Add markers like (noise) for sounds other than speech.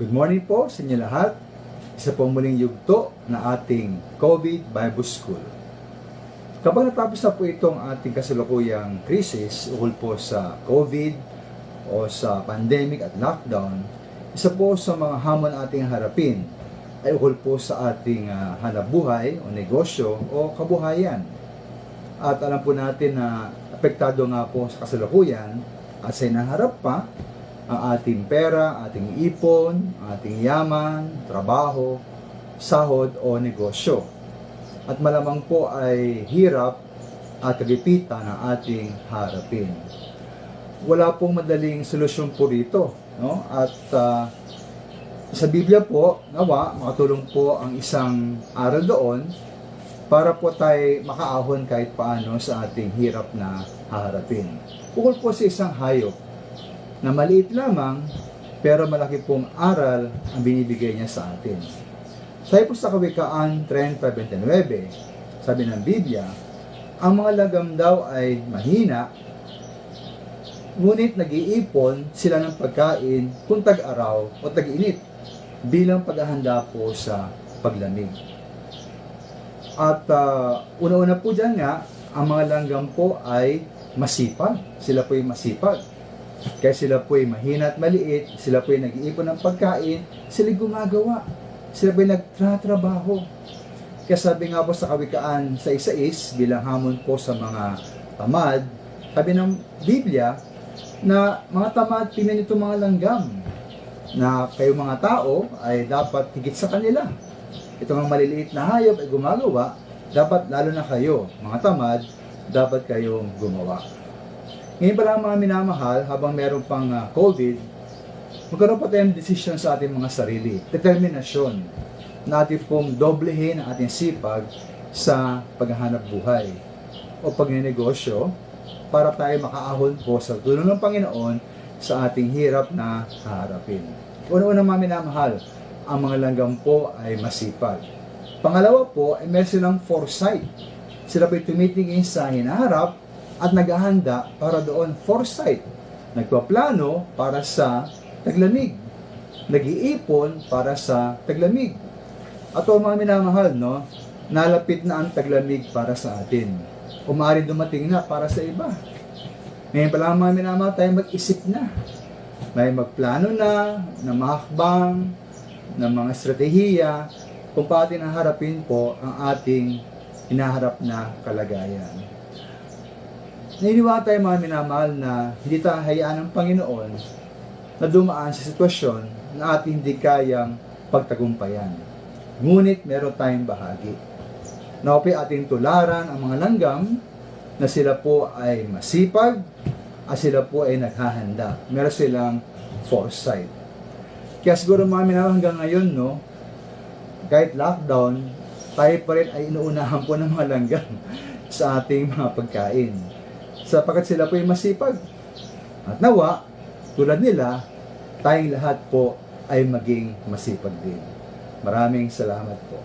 Good morning po sa inyo lahat. Isa po muling yugto na ating COVID Bible School. Kapag natapos na po itong ating kasalukuyang krisis ukol po sa COVID o sa pandemic at lockdown, isa po sa mga hamon ating harapin ay ukol po sa ating uh, hanapbuhay o negosyo o kabuhayan. At alam po natin na apektado nga po sa kasalukuyan at sa inaharap pa ang ating pera, ating ipon, ating yaman, trabaho, sahod o negosyo. At malamang po ay hirap at kagipitan ng ating harapin. Wala pong madaling solusyon po rito. No? At uh, sa Biblia po, nawa, makatulong po ang isang aral doon para po tayo makaahon kahit paano sa ating hirap na haharapin. Ukol po sa isang hayop na maliit lamang pero malaki pong aral ang binibigay niya sa atin. Sa Kawikaan 3.29, sabi ng Biblia, ang mga lagam daw ay mahina, ngunit nag-iipon sila ng pagkain kung tag-araw o tag-init bilang paghahanda po sa paglamig. At uh, una-una po dyan nga, ang mga langgam po ay masipag. Sila po ay masipag. Kaya sila po ay mahina at maliit, sila po ay nag-iipon ng pagkain, sila gumagawa. Sila po ay nagtratrabaho. Kaya sabi nga po sa kawikaan sa isais, bilang hamon po sa mga tamad, sabi ng Biblia, na mga tamad, tingnan nyo mga langgam, na kayo mga tao ay dapat higit sa kanila. Ito mga maliliit na hayop ay gumagawa, dapat lalo na kayo, mga tamad, dapat kayong gumawa. Ngayon pa lang mga minamahal, habang meron pang uh, COVID, magkaroon pa tayong desisyon sa ating mga sarili. Determinasyon na ating pong doblehin ang ating sipag sa paghahanap buhay o pagnenegosyo para tayo makaahon po sa tulong ng Panginoon sa ating hirap na haharapin. Una-una mga minamahal, ang mga langgam po ay masipag. Pangalawa po ay meron silang foresight. Sila po'y tumitingin sa hinaharap at naghahanda para doon foresight. Nagpaplano para sa taglamig. Nag-iipon para sa taglamig. At o mga minamahal, no, nalapit na ang taglamig para sa atin. Umari dumating na para sa iba. Ngayon pa lang mga minamahal tayo mag-isip na. May magplano na, na mahakbang, ng mga estratehiya kung paano harapin po ang ating hinaharap na kalagayan. Naniniwala tayo mga minamahal na hindi tayo hayaan ng Panginoon na dumaan sa sitwasyon na ating hindi kayang pagtagumpayan. Ngunit meron tayong bahagi. Naupi ating tularan ang mga langgam na sila po ay masipag at sila po ay naghahanda. Meron silang foresight. Kaya siguro mga minamahal hanggang ngayon, no, kahit lockdown, tayo pa rin ay inuunahan po ng mga langgam (laughs) sa ating mga pagkain. Sapagkat sila po ay masipag. At nawa, tulad nila, tayong lahat po ay maging masipag din. Maraming salamat po.